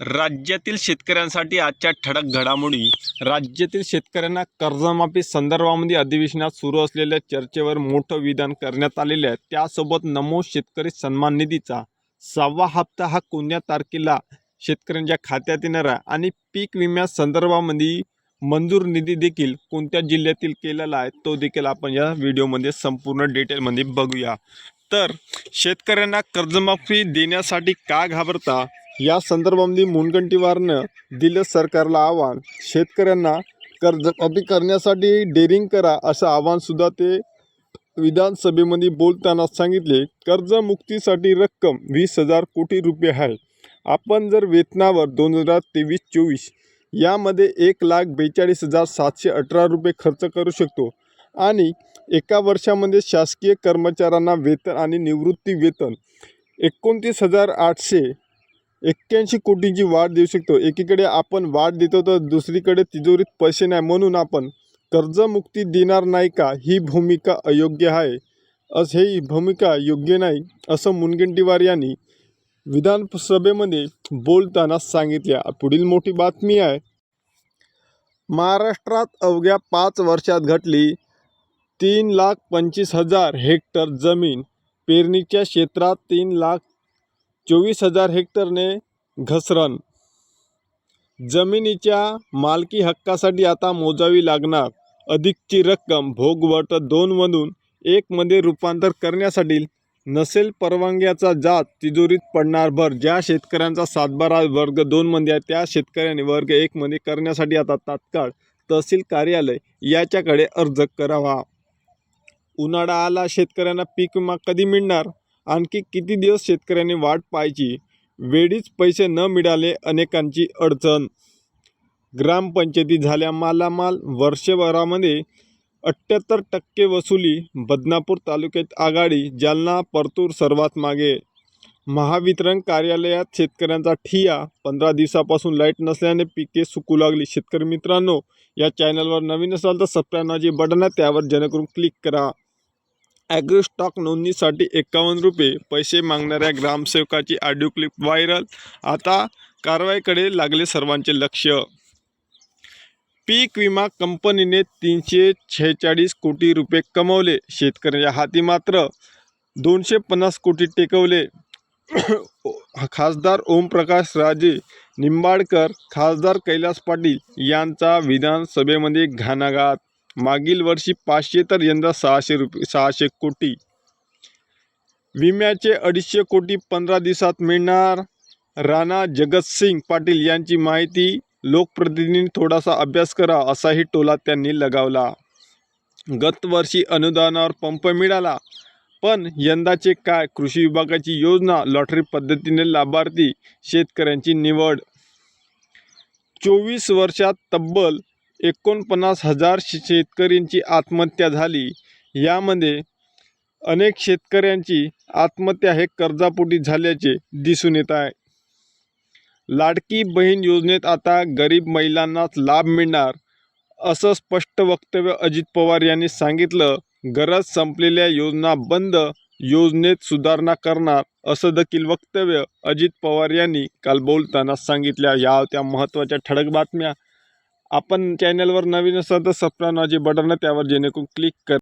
राज्यातील शेतकऱ्यांसाठी आजच्या ठळक घडामोडी. राज्यातील शेतकऱ्यांना कर्जमाफी संदर्भामध्ये अधिवेशनात सुरू असलेल्या चर्चेवर मोठं विधान करण्यात आलेलं आहे. त्यासोबत नमो शेतकरी सन्मान निधीचा सहावा हप्ता हा कोणत्या तारखेला शेतकऱ्यांच्या खात्यात येणार आहे? आणि पीक विम्या संदर्भामध्ये मंजूर निधी देखील कोणत्या जिल्ह्यातील केलेला आहे? तो देखील आपण या व्हिडिओमध्ये संपूर्ण डिटेलमध्ये बघूया. तर शेतकऱ्यांना कर्जमाफी देण्यासाठी का घाबरता? या संदर्भामध्ये मुनगंटीवारनं दिलं सरकारला आव्हान. शेतकऱ्यांना कर्जमाफी करण्यासाठी डेअरिंग करा असं आव्हानसुद्धा ते विधानसभेमध्ये बोलताना सांगितले. कर्जमुक्तीसाठी रक्कम वीस हजार कोटी रुपये आहे. आपण जर वेतनावर दोन हजार तेवीस चोवीस यामध्ये एक लाख बेचाळीस हजार सातशे अठरा रुपये खर्च करू शकतो आणि एका वर्षामध्ये शासकीय कर्मचाऱ्यांना वेतन आणि निवृत्ती वेतन एकोणतीस हजार आठशे एक्क्याऐंशी कोटींची वाढ देऊ शकतो. एकीकडे आपण वाढ देतो तर दुसरीकडे तिजोरीत पैसे नाही म्हणून आपण कर्जमुक्ती देणार नाही का? ही भूमिका अयोग्य आहे. असं ही भूमिका योग्य नाही असं मुनगंटीवार यांनी विधानसभेमध्ये बोलताना सांगितल्या. पुढील मोठी बातमी आहे. महाराष्ट्रात अवघ्या पाच वर्षात घटली तीन लाख पंचवीस हजार हेक्टर जमीन. पेरणीच्या क्षेत्रात तीन लाख चोवीस हजार हेक्टरने घसरण. जमिनीच्या मालकी हक्कासाठी आता मोजावी लागणार. अधिकची रक्कम भोगवट दोनमधून एकमध्ये रूपांतर करण्यासाठी नसेल परवानग्याचा जात तिजोरीत पडणार भर. ज्या शेतकऱ्यांचा सातबारा वर्ग दोनमध्ये आहे त्या शेतकऱ्यांनी वर्ग एकमध्ये करण्यासाठी आता तात्काळ तहसील कार्यालय याच्याकडे अर्ज करावा. उन्हाळा आला शेतकऱ्यांना पीक विमा कधी मिळणार? आणखी किती दिवस शेतकऱ्यांनी वाट पाहायची? वेळीच पैसे न मिळाले अनेकांची अडचण. ग्रामपंचायती झाल्या मालामाल वर्षभरामध्ये अठ्ठ्याहत्तर टक्के वसुली बदनापूर तालुक्यात आघाडी जालना परतूर सर्वात मागे. महावितरण कार्यालयात शेतकऱ्यांचा ठिया पंधरा दिवसापासून लाइट नसल्याने पिके सुकू लागली. शेतकरी मित्रांनो या चॅनलवर नवीन असाल तर सबस्क्राईब बटन आहे त्यावर जेणेकरून क्लिक करा. ॲग्रो स्टॉक नोंदणीसाठी एकावन्न रुपये पैसे मागणाऱ्या ग्रामसेवकाची ऑडिओ क्लिप व्हायरल. आता कारवाईकडे लागले सर्वांचे लक्ष. पीक विमा कंपनीने तीनशे छेचाळीस कोटी रुपये कमवले. शेतकऱ्यांच्या हाती मात्र दोनशे पन्नास कोटी टेकवले. खासदार ओमप्रकाश राजे निंबाडकर खासदार कैलास पाटील यांचा विधानसभेमध्ये घाणाघात. मागील वर्षी पाचशे तर यंदा सहाशे रुपये सहाशे कोटी. विम्याचे अडीचशे कोटी पंधरा दिवसात मिळणार. राणा जगतसिंग पाटील यांची माहिती लोकप्रतिनिधींनी थोडासा अभ्यास करा असाही टोला त्यांनी लगावला. गतवर्षी अनुदानावर पंप मिळाला पण यंदाचे काय? कृषी विभागाची योजना लॉटरी पद्धतीने लाभार्थी शेतकऱ्यांची निवड. चोवीस वर्षात तब्बल एकोणपन्नास हजार शेतकऱ्यांची आत्महत्या झाली. यामध्ये अनेक शेतकऱ्यांची आत्महत्या हे कर्जापोटी झाल्याचे दिसून येत आहे. लाडकी बहीण योजनेत आता गरीब महिलांनाच लाभ मिळणार असं स्पष्ट वक्तव्य अजित पवार यांनी सांगितलं. गरज संपलेल्या योजना बंद योजनेत सुधारणा करणार असं देखील वक्तव्य अजित पवार यांनी काल बोलताना सांगितल्या. या त्या महत्त्वाच्या ठळक बातम्या. आपण चॅनलवर नवीन असाल तर सबस्क्राईब बटन आहे त्यावर जेणेकरून क्लिक कर